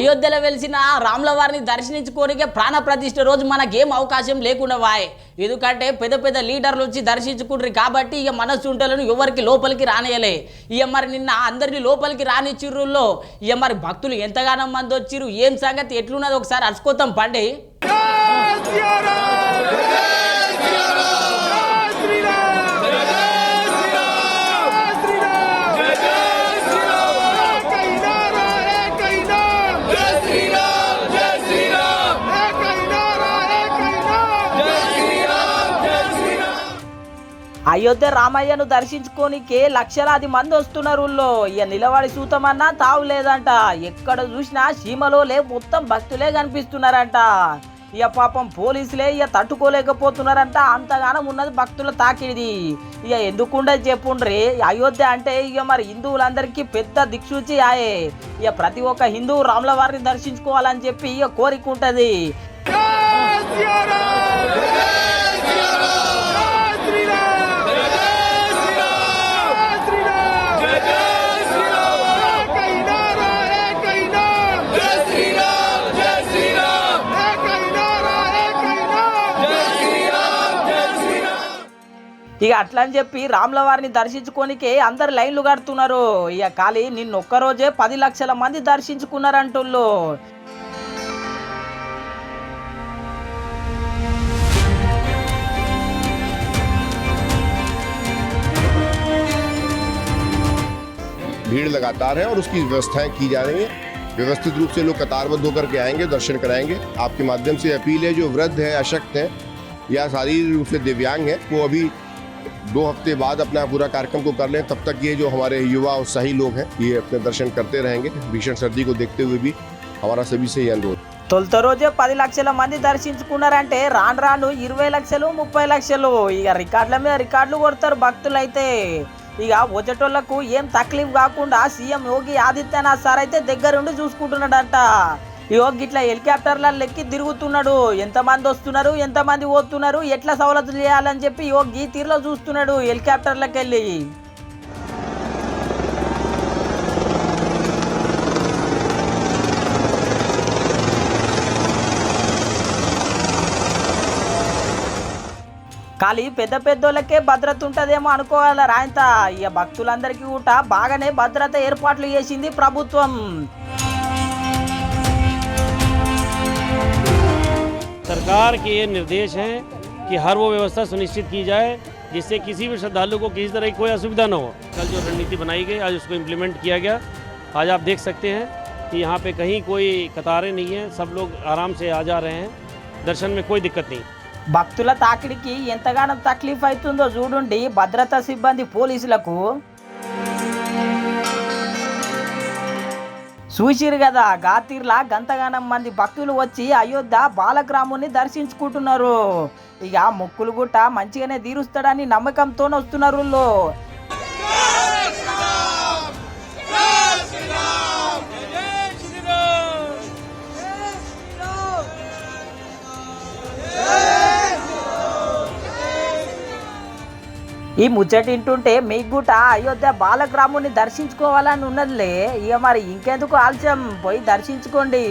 అయోధ్యలో వెలిసిన రాముల వారిని దర్శించుకోనికే ప్రాణ ప్రతిష్ఠ రోజు మనకేం అవకాశం లేకుండా వాయ్. ఎందుకంటే పెద్ద పెద్ద లీడర్లు వచ్చి దర్శించుకుంటారు కాబట్టి ఇక మనసు ఉంటలను ఎవరికి లోపలికి రానియలే ఇక మరి నిన్న అందరినీ లోపలికి రానిచ్చిర్రుల్లో ఇక మరి భక్తులు ఎంతగానో మంది వచ్చిర్రు ఏం సంగతి? ఎట్లున్నది ఒకసారి అరుచుకోతాం పండి. అయోధ్య రామయ్యను దర్శించుకోనికే లక్షలాది మంది వస్తున్నారు ఊళ్ళో ఇక నిలబడి సూతమన్నా తావు లేదంట. ఎక్కడ చూసినా సీమలోలే మొత్తం భక్తులే కనిపిస్తున్నారంట. ఇక పాపం పోలీసులే ఇక తట్టుకోలేకపోతున్నారంట. అంతగానం ఉన్నది భక్తుల తాకిడిది. ఇక ఎందుకుండదు చెప్పుండ్రి. అయోధ్య అంటే ఇక మరి హిందువులందరికీ పెద్ద దిక్సూచి ఆయే. ఇక ప్రతి ఒక్క హిందువు రాముల వారిని దర్శించుకోవాలని చెప్పి ఇక కోరిక ఉంటుంది. ఇక అట్లా అని చెప్పి రాముల వారిని దర్శించుకోనికే అందరు లైన్లు కడుతున్నారు ఇక ఖాళీ నిన్న ఒక్కరోజే పది లక్షల మంది దర్శించుకున్నారంటుళ్ళు भीड़ लगातार है और उसकी व्यवस्थाएं की जा रही हैं व्यवस्थित रूप से लोग कतारबद्ध होकर के आएंगे दर्शन कराएंगे आपके माध्यम से अपील है जो वृद्ध है अशक्त है या शारीरिक रूप से दिव्यांग है वो अभी दो हफ्ते बाद अपना पूरा कार्यक्रम को कर लें तब तक ये जो हमारे युवा उत्साही लोग हैं ये अपने दर्शन करते रहेंगे भीषण सर्दी को देखते हुए भी हमारा सभी से ये अनुरोध తొలుత రోజే పది లక్షల మంది దర్శించుకున్నారంటే రాను రాను ఇరవై లక్షలు ముప్పై లక్షలు ఇక రికార్డుల మీద రికార్డులు కొడతారు భక్తులైతే ఇక వచ్చేటోళ్లకు ఏం తక్లీఫ్ కాకుండా సీఎం యోగి ఆదిత్యనాథ్ సార్ అయితే దగ్గరుండి చూసుకుంటున్నాడంట యోగి ఇట్లా హెలికాప్టర్ల లెక్కి తిరుగుతున్నాడు. ఎంతమంది వస్తున్నారు ఎంతమంది పోతున్నారు ఎట్లా సవలతులు చేయాలని చెప్పి యోగి తీరులో చూస్తున్నాడు హెలికాప్టర్లకు వెళ్ళి ఖాళీ పెద్ద పెద్దోళ్ళకే భద్రత ఉంటుందేమో అనుకోవాలి రాయంత? ఇక భక్తులందరికీ కూడా బాగానే భద్రత ఏర్పాట్లు చేసింది ప్రభుత్వం. सरकार के ये निर्देश हैं कि हर वो व्यवस्था सुनिश्चित की जाए जिससे किसी भी श्रद्धालु को किसी तरह की कोई असुविधा न हो कल जो रणनीति बनाई गई आज उसको इम्प्लीमेंट किया गया आज आप देख सकते हैं कि यहाँ पे कहीं कोई कतारें नहीं हैं सब लोग आराम से आ जा रहे हैं दर्शन में कोई दिक्कत नहीं భక్తుల తాకిడికి ఎంతగానో తక్లీఫ్ అవుతుందో చూడండి భద్రతా సిబ్బంది పోలీసులకు చూసిరు కదా గాతీర్లా గంతగానం మంది భక్తులు వచ్చి అయోధ్య బాలగ్రాముని దర్శించుకుంటున్నారు. ఇక మొక్కులు గుట్ట మంచిగానే తీరుస్తాడని నమ్మకంతో వస్తున్నారు ఈ ముచ్చట వింటుంటే మీకు గుట అయోధ్య బాలగ్రాముని దర్శించుకోవాలని ఉన్నదిలే. ఇక మరి ఇంకెందుకు ఆలస్యం? పోయి దర్శించుకోండి.